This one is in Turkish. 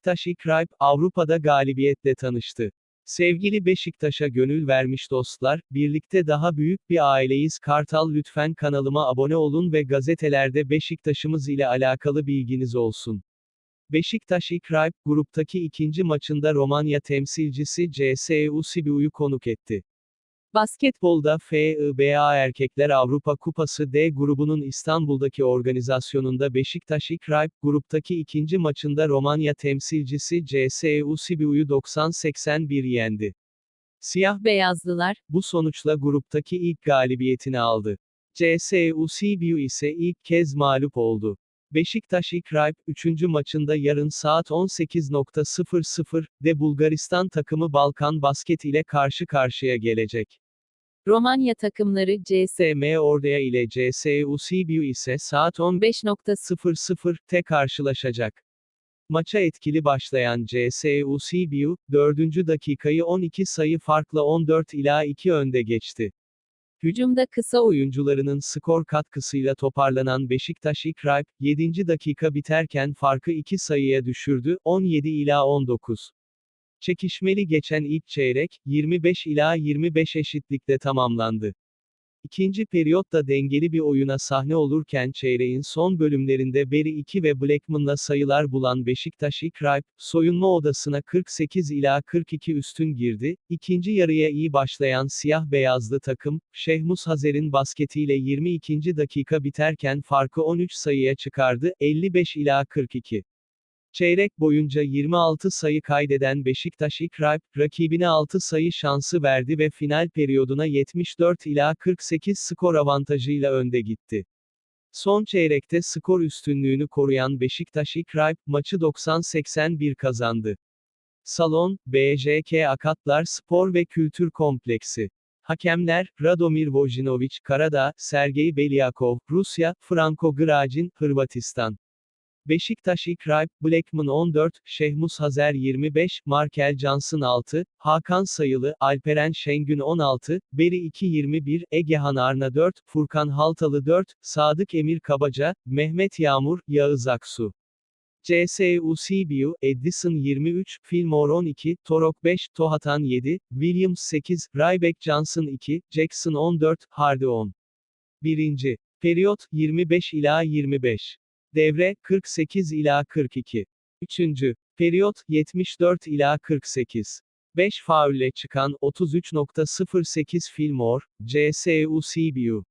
Beşiktaş ilk Rayb, Avrupa'da galibiyetle tanıştı. Sevgili Beşiktaş'a gönül vermiş dostlar, birlikte daha büyük bir aileyiz Kartal lütfen kanalıma abone olun ve gazetelerde Beşiktaş'ımız ile alakalı bilginiz olsun. Beşiktaş ilk Rayb, gruptaki ikinci maçında Romanya temsilcisi CSU Sibiu'yu konuk etti. Basketbolda FIBA Erkekler Avrupa Kupası D grubunun İstanbul'daki organizasyonunda Beşiktaş ilk Rayb, gruptaki ikinci maçında Romanya temsilcisi CSU Sibiu'yu 90-81 yendi. Siyah Beyazlılar, bu sonuçla gruptaki ilk galibiyetini aldı. CSU Sibiu ise ilk kez mağlup oldu. Beşiktaş ilk Rayb, 3. maçında yarın saat 18.00'de Bulgaristan takımı Balkan Basket ile karşı karşıya gelecek. Romanya takımları CS SM Ordea ile CSU Sibiu ise saat 15.00'te karşılaşacak. Maça etkili başlayan CSU Sibiu, 4. dakikayı 12 sayı farkla 14 ila 2 önde geçti. hücumda kısa oyuncularının skor katkısıyla toparlanan Beşiktaş ilk Rayb, 7. dakika biterken farkı 2 sayıya düşürdü, 17 ila 19. Çekişmeli geçen ilk çeyrek, 25 ila 25 eşitlikle tamamlandı. İkinci periyotta dengeli bir oyuna sahne olurken çeyreğin son bölümlerinde Beri 2 ve Blackman'la sayılar bulan Beşiktaş ilk Rayb, soyunma odasına 48 ila 42 üstün girdi. İkinci yarıya iyi başlayan siyah beyazlı takım, Şehmus Hazer'in basketiyle 22. dakika biterken farkı 13 sayıya çıkardı, 55 ila 42. Çeyrek boyunca 26 sayı kaydeden Beşiktaş ilk Rayb, rakibine 6 sayı şansı verdi ve final periyoduna 74 ila 48 skor avantajıyla önde gitti. Son çeyrekte skor üstünlüğünü koruyan Beşiktaş ilk Rayb, maçı 90-81 kazandı. Salon, BJK Akatlar Spor ve Kültür Kompleksi. Hakemler, Radomir Vojinovic, Karadağ, Sergey Belyakov, Rusya, Franko Gracin, Hırvatistan. Beşiktaş ilk Rayb, Blackman 14, Şehmus Hazer 25, Markel Johnson 6, Hakan Sayılı, Alperen Şengün 16, Beri 2 21, Egehan Arna 4, Furkan Haltalı 4, Sadık Emir Kabaca, Mehmet Yağmur, Yağız Aksu. CSU Sibiu, Edison 23, Fillmore 12, Torok 5, Tohatan 7, Williams 8, Ryback Johnson 2, Jackson 14, Hardy 10. 1. Periyot, 25 ila 25. Devre, 48 ila 42. 3. Periyot, 74 ila 48. 5 faulle çıkan 33.08 Fillmore, CSU Sibiu.